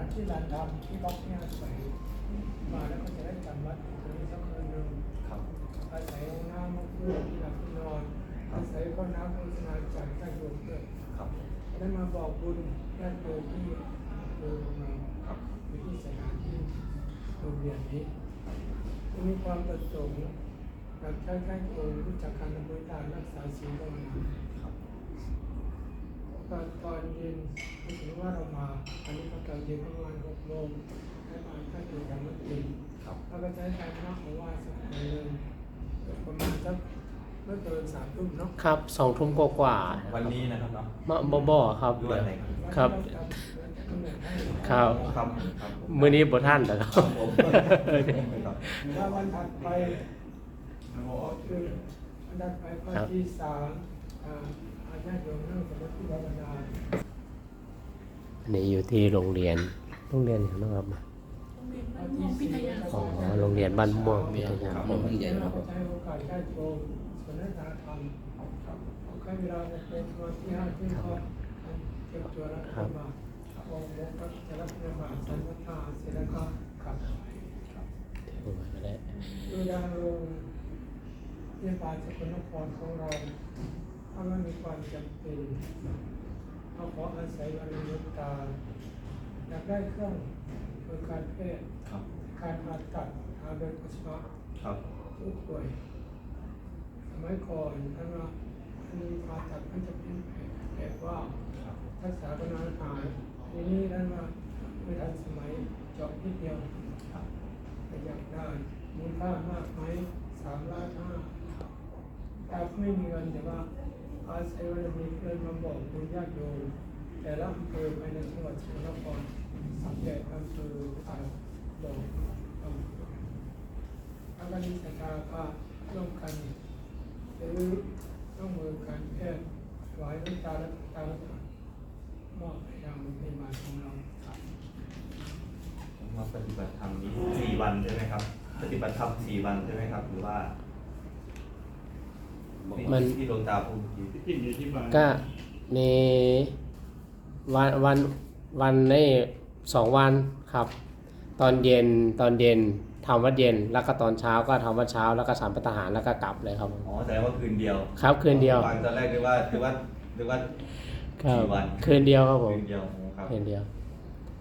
านที่ลานดำที่บล็อกเนี่ยอาศัยมาแล้วก็จะได้จำวัดตรงนี้สักคืนหนึ่งครับอาศัยห้องน้ำมาเพื่อที่หลับที่นอนอาศัยก้อนน้ำโฆษณาจากญาติโยมด้วยครับได้มาบอกบุญญาติโยมที่โดยของเราครับอยู่ที่สถานที่โรงเรียนนี้มีความประสงค์อยากใช้ให้โยมรู้จักการดำเนินการรักษาศีลภาวนาครับ ตอนตอนเย็นถือว่าเรามา อันนี้ก็ตอนเย็นประมาณหกโมงให้มาท่านอยู่กันเมื่อคืนครับแล้วก็ใช้การนั่งของว่าสักหน่อยหนึ่งประมาณสักไม่เกินสามทุ่มเนาะครับสองทุ่มกว่าๆวันนี้นะครับเนาะมาบ่บ่ครับหรือวันไหนครับครับครับ ครับครับมื้อนี้บ่ทันแล้วคครัรับบผมครับถ้าวันถัดไปคือวันถัดไปก็ครับที่สามอ่า อาญาติโยมนั่งสมาธิภาวนาอันนี้อยู่ที่โรงเรียน โรงเรียนของนะครับเอาที่สี่อ๋อโรงเรียนบ้านม่วงพิทยาครับคผมมใช้โอกาสญาติโยมสนทนาธรรมครับใช้เวลาเป็นวันที่ห้าที่เขาเตรียมตัวแล้วก็มาองค์แล้วก็จะรับเงินบาทสันทาเสร็จแล้วก็กลับก็ได้ดูดางลงเยี่ยมบาลสกลนครของเรา ถ้าไม่มีความจำเป็นเราขออาศัยวันนี้ตาอยากได้เครื่องมือการแพทย์ครับการผ่าตัดทางเดินปัสสาวะครับผู้ป่วยสมัยก่อนท่านว่าอันนี้ผ่าตัดมันจะเป็นแผลแผลว่าครับรักษาก็นานหายทีนี้ท่านว่าไม่ทันสมัยเจาะนิดเดียวครับก็อยากได้มูลค่ามากไหมสามล้านห้าแต่ไม่มีเงินแต่ว่า อาศัยวันมีเพื่อนมาบอกคุณญาติโยมแต่ละอำเภอภายในจังหวัดสกลนครสักแปดอำเภอต่างบอกอำเภอถ้าวันนี้ศรัทธาก็ร่วมกันซื้อต้องมือการแพทย์ถวายน้ำตาและตาและมอบให้ทางพยาบาลของเราผมมาปฏิบัติธรรมนี้สี่วันใช่ไหมครับ ปฏิบัติธรรมสี่วันใช่ไหมครับ หรือว่า มัน ที่โลตาพูดเมื่อกี้ที่อยู่ที่บ้านก็ในวันวันวันในสองวันครับ ตอนเย็นตอนเย็นทำวัดเย็น แล้วก็ตอนเช้าก็ทำวัดเช้าแล้วก็สามปัตหารแล้วก็กลับเลยครับผมอ๋อแสดงว่าคืนเดียวครับคืนเดียวฟังตอนแรกนึกว่านึกว่านึกว่าครับกี่วันคืนเดียวครับผมคืนเดียวครับคืนเดียว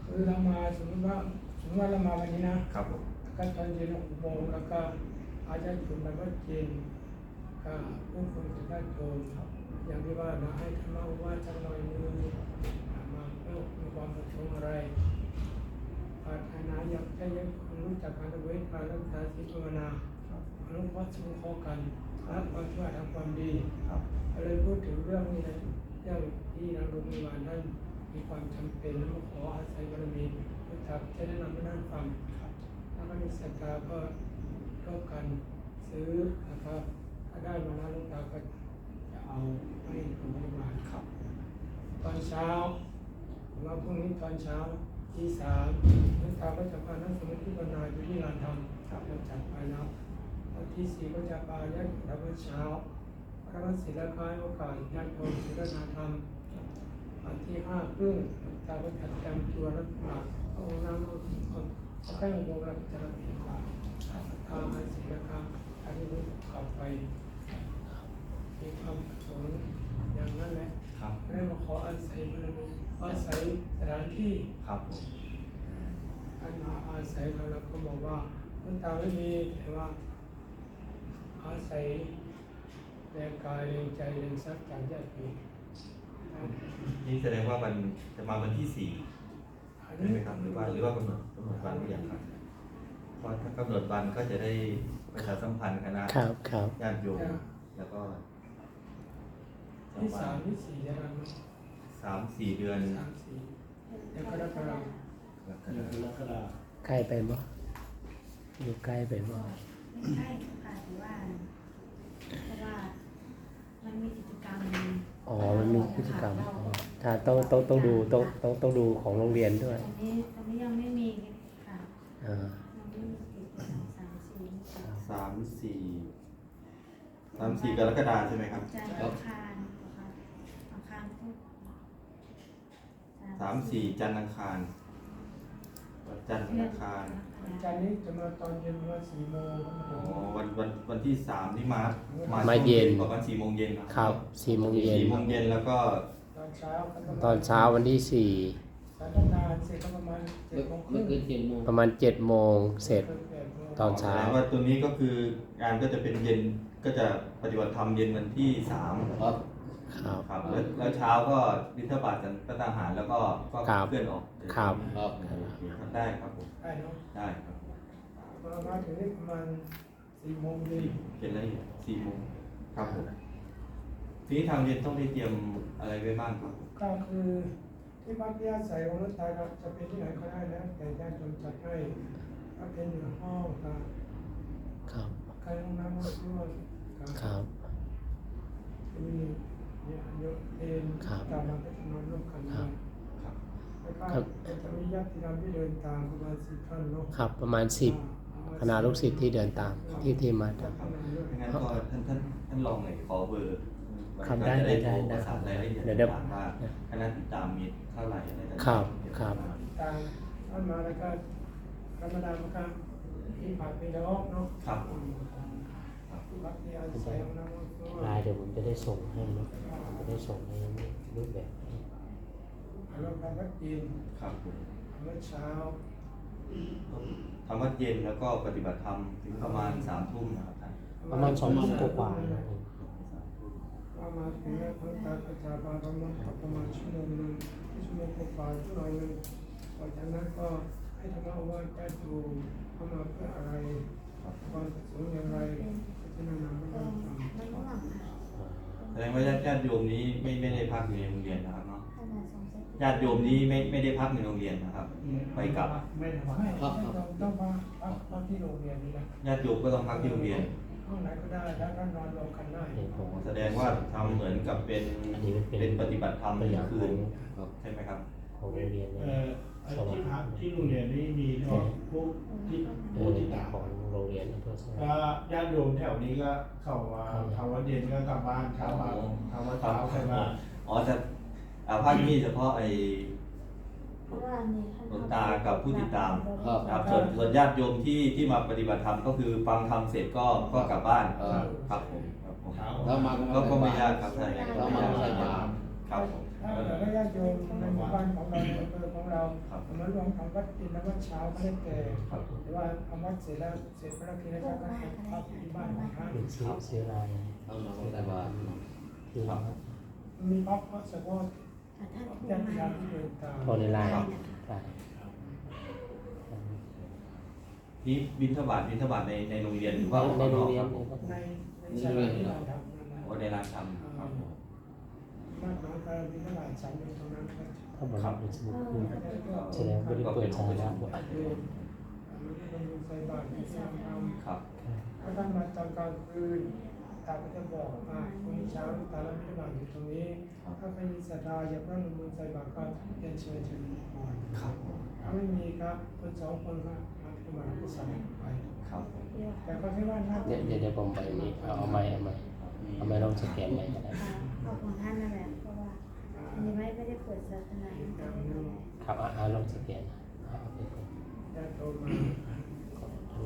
คือเรามาสมมติว่าสมมติว่าเรามาวันนี้นะ ครับผม ก็ตอนเย็นหกโมงแล้วก็อาจจะถึงแบบว่าเย็น ก็ผู้คนจะได้โทนอย่างที่ว่านะให้ธรรมะว่าจังหน่อยนึงมาเพื่อมีความประสงค์อะไรปรารถนาอยากจะยังรู้จักการเว้นการรักษาศีลภาวนาอนุวัตสงเคราะห์กันรับความช่วยทำความดีครับก็เลยพูดถึงเรื่องนี้นะเรื่องที่ทางโรงพยาบาลท่านมีความจำเป็นแล้วมาขออาศัยบารมีพุทธะจะแนะนำให้ท่านฟังถ้าไม่มีศรัทธาก็ร่วมกันซื้อนะครับถ้าได้ มาแล้วหลูกตาก็จะเอาให้โรงพยาบาครับ ตอนเช้าเราพรุ่งนี้ตอนเช้าที่สามหลูกตาก็จะพานั่งสมาธิภาวนาอยู่ที่ลานธรรมครับเราจัดไปแล้วตอนที่สี่ก็จะพาญาติธรรมเช้าพระศิลคายโอกาสญาติโยมศิลนาธรรมอันที่ห้าครึ่งตาวัจัดจำตัวรัตนาเอาน้ำเอาเอาเอาแป้งโบราณจารย์กว่าทางอันศิลคาอันนี้กลับไป มีความประสงค์อย่างนั้นแหละครับได้มาขออาศัยบารมีอาศัยสถานที่ครับผมอันมาอาศัยเราแล้วก็บอกว่ามันตาไม่มีแต่ว่า อาศัยแรงกายแรงใจแรงทรัพย์จากญาติโยมนี่แสดงว่ามันจะมาวันที่สี่อันใช่นี้ไหมครับหรือว่าหรือว่ากำหนดกำหนดวันหรือยังครับเพราะถ้ากำหนดวันก็จะได้ประชาสัมพันธ์คณะครับครับญาติโยมแล้วก็ ชาวที่บ้าสามนที่สี่จะทำไหมสามสี่เดือนสามสี่เดี๋ยวก็ได้กำลังแล้วก็เดือนกรกฎาคมใกล้ไปบ่อยู่ใกล้ไปบ่ไม่ใช่ค่ะถือว่าเพราะว่า มันมีกิจกรรมอ๋อมันมีกิจกรรมอ๋อถ้าต้องต้องต้องดูต้องต้องต้องดูของโรงเรียนด้วยตอนนี้ตอนนี้ยังไม่มีค่ะอ่ายังไม่มีกิจกรรมสามสี่ค่ะสามสี่สามสี่กรกฎาใช่ไหมครับจันทร์อังคารนะคะอังคารพุธ สามสี่จันทร์อังคารวันจันทร์วันอังคารวันจันทร์นี้จะมาตอนเย็นประมาณสี่โมงอ๋อวันวันวันที่สามที่มามามาช่วงเย็นประมาณสี่โมงเย็นครับสี่โมงเย็น สี่โมงเย็นแล้วก็ตอนเช้าก็ประมณตอนเช้าวันที่สี่สายทำงานเสร็จก็ประมาณเจ็ดโมงคเมื่รึ่องคืนเจ็ดโมงประมาณเจ็ดโมงเสร็จตอนเช้า แสดงว่าตัวนี้ก็คืองานก็จะเป็นเย็นก็จะปฏิบัติธรรมเย็นวันที่สามครับ ครับครับแล้วแล้วเช้าก็บิณฑบาตกันพระทหารแล้วก็ก็ครับ เคลื่อนออกครับ ครับโอเคครับได้ครับผมได้เนาะได้ครับเรามาถึงนี่ประมาณสี่โมงเย็นเขียนละเอียดสี่โมงครับผมทีนี้ทางเรียนต้องได้เตรียมอะไรไว้บ้างครับ ก็คือที่พักที่อาศัยของรถไฟครับจะเป็นที่ไหนก็ได้นะแต่ญาติโยมจัดให้ถ้าเป็นอยู่ห้องก็ครับ ใครห้องน้ำห้องส้วมก็ครับ มี เนี่ยเยอะเอ็นครับตามมาก็จะนอนร่วมกันครับครับแล้วก็ครับจะมีญาติธรรมที่เดินตามประมาณสิบท่านเนาะครับ ประมาณสิบคณะลูกศิษย์ที่เดินตามที่ที่มาครับข้างในด้วยงั้นก็ท่านท่านท่านลองหน่อยขอเบอร์ครับก็จะได้ได้ได้โทรได้ประสานรายละเอียดเดี๋ยวเดี๋ยวต่างๆว่าคณะติดตามมีเท่าไหร่อะไรต่างๆครับครับตามท่านมาแล้วก็ธรรมดามันก็ที่ผักมีดอกเนาะครับ ลายเดี๋ยวผมจะได้ส่งให้เนอะจะได้ส่งให้รูปแบบรวมกันวัดจีนครับผมเมื่อเช้าทำวัดเย็นแล้วก็ปฏิบัติธรรมถึงประมาณสามทุ่มนะครับท่านประมาณสองทุ่มกว่าๆนะว่ามาถึงแล้วทั้งตาประชาบาลประมาณประมาณชั่วโมงหนึงชั่วโมงกว่าๆชั่วโมงหนึงหลังจากนั้นก็ให้ธรรมะว่าแก้ดูเข้ามาเพื่ออะไร ความประสงค์อย่างไรจะนำนำไปก็ทำไม่ง่วงค่ะแสดงว่าญาติญาติโยมนี้ไม่ไม่ได้พักอยู่ในโรงเรียนนะครับเนาะขนาดสองเซตญาติโยมนี้ไม่ไม่ได้พักในโรงเรียนนะครับ ไปกลับไม่ไม่ต้องต้องมาพักพักที่โรงเรียนนี่นะญาติโยมก็ต้องพักที่โรงเรียนห้องไหนก็ได้แล้วก็นอนรวมกันได้เดี๋ยวผมแสดงว่าทำเหมือนกับเป็นอันนี้มันเป็นเป็นปฏิบัติธรรมตัวอย่างขคือนงครับใช่ไหมครับของโรงเรียนเนี่ยเอ่อไอ้ที่พักที่โรงเรียนนี่มีเฉพาะผู้ที่เอผู้อที่ตามของโรงเรียนอำเภอสถ้าญาติโยมแถวนี้ก็เข้ามาทำวัดเย็นก็กลับบ้านเช้ามาทำวัดเช้าใช่ไหมอ๋อจะอ่าภาคนี้เฉพาะไอ้เพราะว่านี่ท่านหลวงตากับผู้ติดตามครับครับส่วนส่วนญาติโยมที่ที่มาปฏิบัติธรรมก็คือฟังธรรมเสร็จก็ก็กลับบ้านเออครับผมครับผมเช้าแล้วมาก็ก็ไม่ยากครับใช่ครับเราไม่มายากใส่บาตรครับผม ถ้าเราได้ญาติโยมในหมู่บ้านของเราในอำเภอของเราครับมารวมทำวัดกินและวัดเช้าก็ได้แต่ครับแต่ว่าทำวัดเสร็จแล้วเสร็จภารกิจแล้วก็ให้พักที่บ้านของท่านเป็นชื่อชื่อลายเรามาใส่บาตรที่มีพักเฉพาะท่านผู้ญาติมาธรรมที่เดินตามพอในลายได้ลายนี่บินทบาทบินทบาทในในโรงเรียนหรือว่าในโรงเรียนในในชาติที่เราทำนั่นนะโอ้ในร้านทำครับ มากน้อยก็มีเท่าไหร่ฉันอยู่ตรงนั้นก็ถ้าเหมือนเป็นสมุดคือจะก็แสดงว่าได้เปิดสาระหมดโยมมันก็มีใส่บาตรที่ทำทำครับถ้าท่านมาตอนกลางคืนตาก็จะบอกว่าพรุ่งนี้เช้าตาละไม่ได้บาตรอยู่ตรงนี้ ถ้าใครมีศรัทธาอยากนั่งมือใส่บาตรก็เรียนเชิญเชิญก่อนถ้าไม่มีครับคนสองคนก็มา ที่บาตรก็ใส่ไปครับผมแต่ก็คิดว่าน่าจะเดี๋ยวเดี๋ยวเดี๋ยวผมไปนี่เอาเอาไม้เอาไม้เอาไม้ลองสแกนไม้ก็ได้ขอบคุณท่านนั่นแหละเพราะว่าอันนี้ไม่ไม่ได้เปิดศาสนาครับอ่าอ่าลองสแกนอ่าโอเคจะโตมา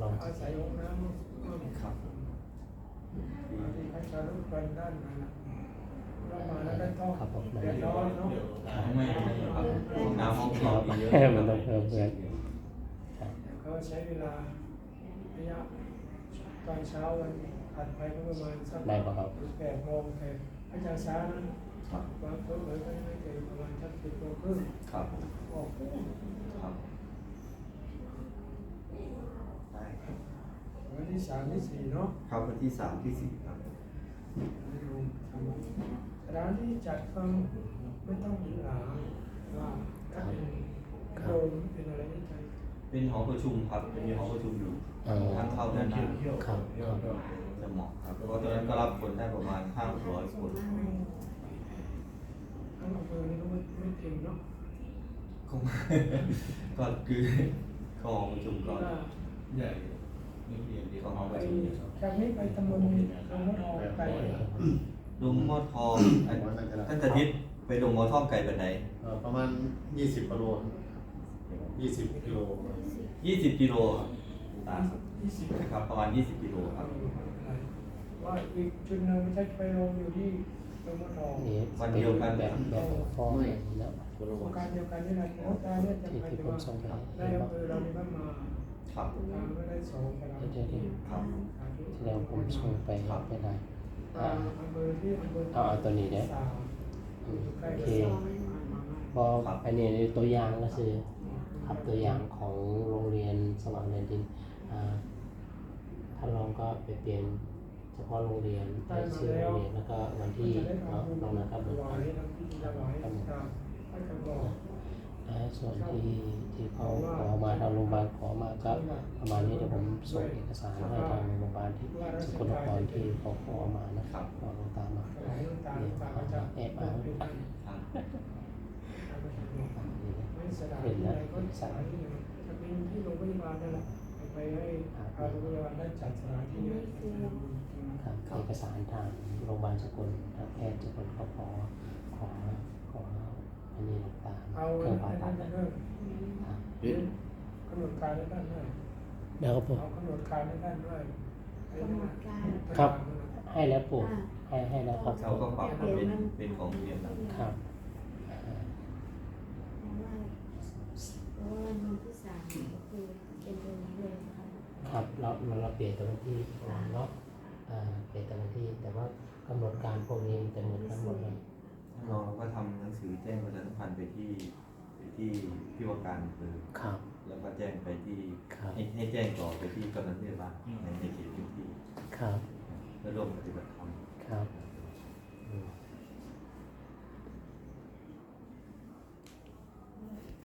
ลองสอาแกศัยนองค์น้ำครับผมที่พระชาลุกเป็นด้านนั้นเรามาแล้วก็ต้องครับผมเดือดร้อนเนาะไม่ไม่ครับห้องน้ำห้องคลองมีเยอะแค่มันต้องเพิ่มเพื่อน ครับเขาใช้เวลาระยะตอนเช้าวันถัดไปก็ประมาณสักได้ปะครับแปดโมงแต่พระเจ้าช้านั้นครับบางคนเลยก็ไม่เกินประมาณสักสิบโมงครึ่งครับผมออกครับได้ครับวันที่สามที่สี่เนาะครับวันที่สามที่สี่ครับไปดูทำร้านที่จัดฟังไม่ต้องหรูหราว่าถ้าเป็นโดมเป็นอะไรไม่ใช่ เป็นหอประชุมครับเป็นหอประชุมอยู่เอ่อทางเข้าด้านหน้าครับครับจะเหมาะครับเพราะตอนนั้นก็รับคนได้ประมาณห้าร้อยคนทั้งอำเภอนี่ก็ไม่ไม่เต็มเนาะก็ก็คือก็หอประชุมเพก่อราะนว่าใหญ่นักเรียนที่เขาไปเอาไปจากนี้ไปตำบลมีตำบลออกไปดงหม้อทองอันท่านอาทิตย์ไปดงหม้อทองไก่แบบไหน เอ่อประมาณ 20กิโลป ยี่สิบกิโลยี่สิบกิโลครับตาครับยี่สิบนะครับประมาณยี่สิบกิโลครับ ว่าอีกจุดหนึ่งไม่ใช่ไปลงอยู่ที่ตรงมะทองนี่วันเดียวกัน แบบแบบฟองเลยนะโครงการเดียวกันนี่แหละโครงการเนี่ยจะที่ไปที่ถึงผมว่าส่งไปได้ให้อำเภอเรานี่บ้านมาครับทางไม่ได้สองกันแล้วเดี๋ยวเดี๋ยวครับแสดงผมส่งไปไปได้อ่าอำเภอที่อำเภอเอาเอาตัวนี้เด้อสามอยู่ใกล้โอกับเคสองบอกอันนี้ตัวอย่างก็คือ ครับตัวอย่างของโรงเรียนสว่างแดนดินอ่าท่านรองก็ไปเปลี่ยนเฉพาะโรงเรียนใช้ชื่อโรงเรียนแล้วก็วันที่จะได้เนาะทำบุญตรงนั้นครับถวายทำพิธีถวายตามให้กับบอกอ่าส่วนที่ที่เขาขอมาทางโรงพยาบาลขอมาก็ประมาณนี้เดี๋ยวผมส่งเอกสารให้ทางโรงพยาบาลที่สกลนครที่เขาขอมานะครับขอลงตามมาถวายน้ำตาลน้ำตาลก็จะแอบเอาครับ ไม่สถานที่ใดก็สถานที่หนึ่งจะเป็นที่โรงพยาบาลนั่นแหละไปให้ทางโรงพยาบาลได้จัดสถานที่ให้ครับเอกสารทางโรงพยาบาลสกลทางแพทย์สกลเขาขอขอขออันนี้ต่างๆเอาเครื่องผ่าให้ตัท่าดนนะเริ่มครับกำหนดการให้ท่านด้วยเดี๋ยวครับผมเอากำหนดการให้ท่านด้วยกำหนดการครับ ให้แล้วปู่ให้ให้แล้วครับเขาก็ปรับมาเป็นเป็นของโรงเรียนแล้วครับอ่าเพราะ ว่าเพราะว่าวันที่สามก็คือเป็นตรงนี้เลยนะคะครับเราเราเราเปลี่ยนตัววันที่เนาะอ่าเปลี่ยนตัววันที่แต่ว่ากำหนดการพวกนี้มันจะเหมือนกันหมดเลยเราก็ทำหนังสือแจ้งประชาสัมพันธ์ไปที่ไปที่ที่ว่าการอำเภอครับ แล้วก็แจ้งไปที่ครับ ให้ให้แจ้งต่อไปที่กำนันเทศบาลในในเขตพื้นที่ครับ และร่วมปฏิบัติธรรมครับค